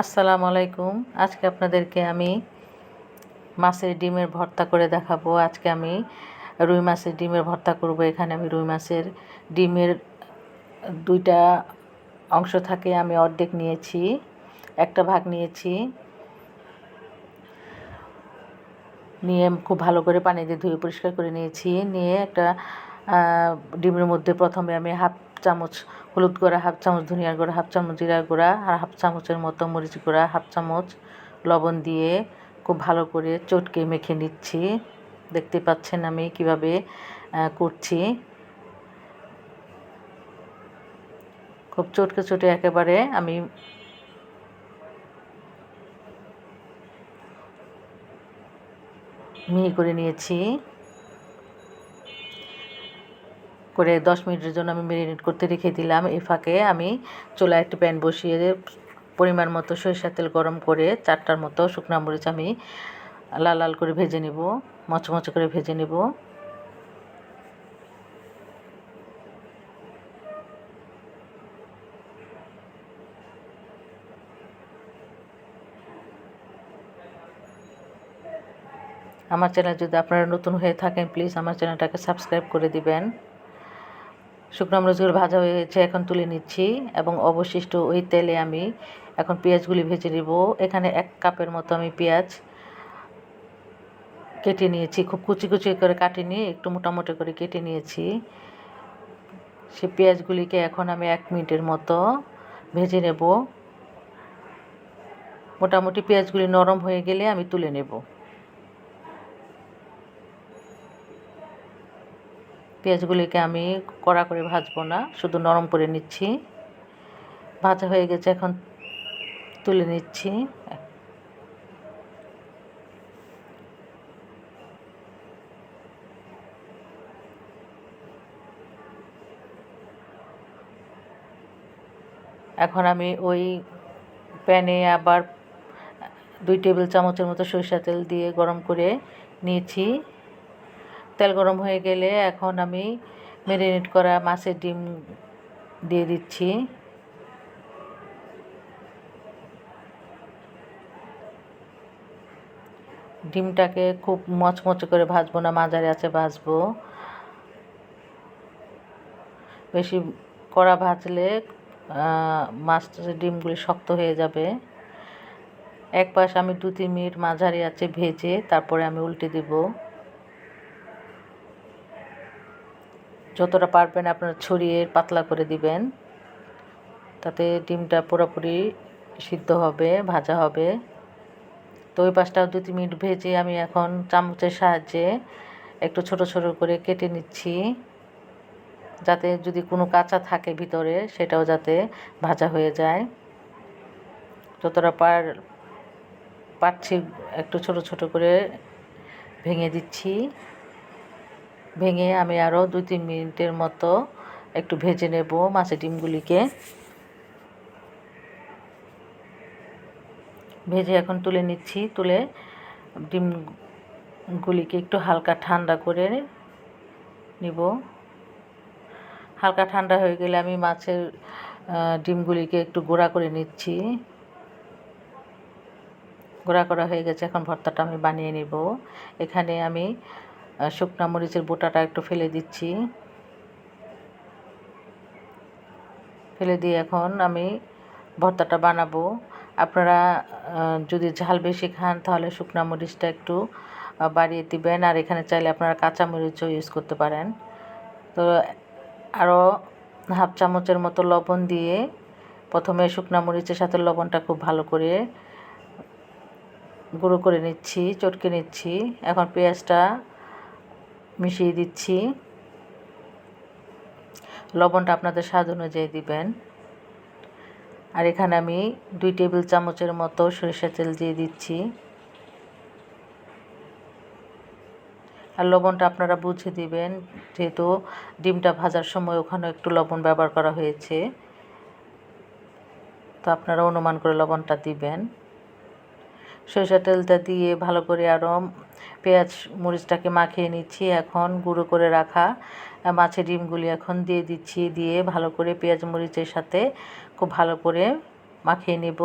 আসসালামু আলাইকুম। আজকে আপনাদেরকে আমি মাছের ডিমের ভর্তা করে দেখাবো। আজকে আমি রুই মাছের ডিমের ভর্তা করব। এখানে আমি রুই মাছের ডিমের দুইটা অংশ থাকে, আমি অর্ধেক নিয়েছি, একটা ভাগ নিয়েছি। নিয়ে খুব ভালো করে পানি দিয়ে ধুয়ে পরিষ্কার করে নিয়েছি। নিয়ে একটা ডিমের মধ্যে প্রথমে আমি হাফ চামচ হলুদ গুঁড়া হাফ চামচ ধনিয়ার গুঁড়া হাফ চামচ জিরা গুঁড়া আর হাফ চামচের মতো মরিচ গুঁড়া হাফ চামচ লবণ দিয়ে খুব ভালো করে চটকে মেখে নিচ্ছি। দেখতে পাচ্ছেন আমি কীভাবে করছি। খুব চটকে চটে একেবারে আমি মিহি করে নিয়েছি। করে দশ মিনিটের জন্য আমি মেরিনেট করতে রেখে দিলাম। এ ফাঁকে আমি চুলায় একটি প্যান বসিয়ে পরিমাণ মতো সরিষার তেল গরম করে চারটার মতো শুকনা মরিচ আমি লাল লাল করে ভেজে নেব, মচমচে করে ভেজে নেব। আমার চ্যানেল যদি আপনারা নতুন হয়ে থাকেন প্লিজ আমার চ্যানেলটাকে সাবস্ক্রাইব করে দিবেন। শুকনো মরিচগুলো ভাজা হয়ে গেছে এখন তুলে নিচ্ছি এবং অবশিষ্ট ওই তেলে আমি এখন পেঁয়াজগুলি ভেজে নেব। এখানে এক কাপের মতো আমি পেঁয়াজ কেটে নিয়েছি, খুব কুচি কুচি করে কাটিনি, একটু মোটামুটি করে কেটে নিয়েছি। সে পেঁয়াজগুলিকে এখন আমি এক মিনিটের মতো ভেজে নেব। মোটামুটি পেঁয়াজগুলি নরম হয়ে গেলে আমি তুলে নেব। পেঁয়াজগুলিকে আমি কড়া করে ভাজবো না, শুধু নরম করে নিচ্ছি। ভাজা হয়ে গেছে, এখন তুলে নিচ্ছি। এখন আমি ওই প্যানে আবার দুই টেবিল চামচের মতো সরিষা তেল দিয়ে গরম করে নিয়েছি। তেল গরম হয়ে গেলে এখন আমি ম্যারিনেট করা মাছের ডিম দিয়ে দিচ্ছি। ডিমটাকে খুব মচমচে করে ভাজবো না, মাঝারি আছে ভাজবো। বেশি কড়া ভাজলে মাছের ডিমগুলি শক্ত হয়ে যাবে। এক পাশ আমি দু তিন মিনিট মাঝারি আছে ভেজে তারপরে আমি উল্টে দেবো। যতটা পারবেন আপনারা ছড়িয়ে পাতলা করে দিবেন। তাতে ডিমটা পুরোপুরি সিদ্ধ হবে, ভাজা হবে। তো ওই পাশটা দু তিন মিনিট ভেজে আমি এখন চামচের সাহায্যে একটু ছোট ছোট করে কেটে নিচ্ছি। যাতে যদি কোনো কাঁচা থাকে ভিতরে, সেটাও যাতে ভাজা হয়ে যায়। যতটা পার, পারছি একটু ছোট ছোট করে ভেঙে দিচ্ছি। ভেঙে আমি আরও দুই তিন মিনিটের মতো একটু ভেজে নেব মাছের ডিমগুলিকে। ভেজে এখন তুলে নিচ্ছি, তুলে ডিমগুলিকে একটু হালকা ঠান্ডা করে নিব। হালকা ঠান্ডা হয়ে গেলে আমি মাছের ডিমগুলিকে একটু গোড়া করে নিচ্ছি। গোড়া করা হয়ে গেছে, এখন ভর্তাটা আমি বানিয়ে নিব। এখানে আমি শুকনা মরিচের বোটাটা একটু ফেলে দিচ্ছি। ফেলে দিয়ে এখন আমি ভর্তাটা বানাবো। আপনারা যদি ঝাল বেশি খান তাহলে শুকনা মরিচটা একটু বাড়িয়ে দিবেন। আর এখানে চাইলে আপনারা কাঁচা মরিচও ইউজ করতে পারেন। তো আরও হাফ চামচের মতো লবণ দিয়ে প্রথমে শুকনা মরিচের সাথে লবণটা খুব ভালো করে গুঁড়ো করে নিচ্ছি, চটকে নিচ্ছি। এখন পেঁয়াজটা মিশিয়ে দিচ্ছি। লবণটা আপনাদের স্বাদ অনুযায়ী দিবেন। আর এখানে আমি দুই টেবিল চামচের মতো সরিষা তেল দিয়ে দিচ্ছি। আর লবণটা আপনারা বুঝে দিবেন, যেহেতু ডিমটা ভাজার সময় ওখানে একটু লবণ ব্যবহার করা হয়েছে। তো আপনারা অনুমান করে লবণটা দিবেন। সরিষা তেলটা দিয়ে ভালো করে আরও পেঁয়াজ মরিচটাকে মাখিয়ে নিচ্ছি। এখন গুঁড়ো করে রাখা মাছের ডিমগুলি এখন দিয়ে দিচ্ছি, দিয়ে ভালো করে পেঁয়াজ মরিচের সাথে খুব ভালো করে মাখিয়ে নেব।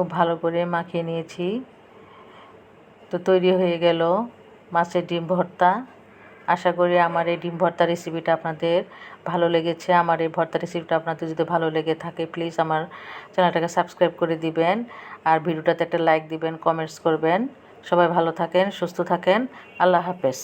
খুব ভালো করে মাখিয়ে নিয়েছি। তো তৈরি হয়ে গেল মাছের ডিম ভর্তা। আশা করি আমার এই ডিম ভর্তা রেসিপিটা আপনাদের ভালো লেগেছে। আমার এই ভর্তা রেসিপিটা আপনাদের যদি ভালো লেগে থাকে প্লিজ আমার চ্যানেলটাকে সাবস্ক্রাইব করে দিবেন। আর ভিডিওটাতে একটা লাইক দিবেন কমেন্টস করবেন। সবাই ভালো থাকেন, সুস্থ থাকেন। আল্লাহ হাফেজ।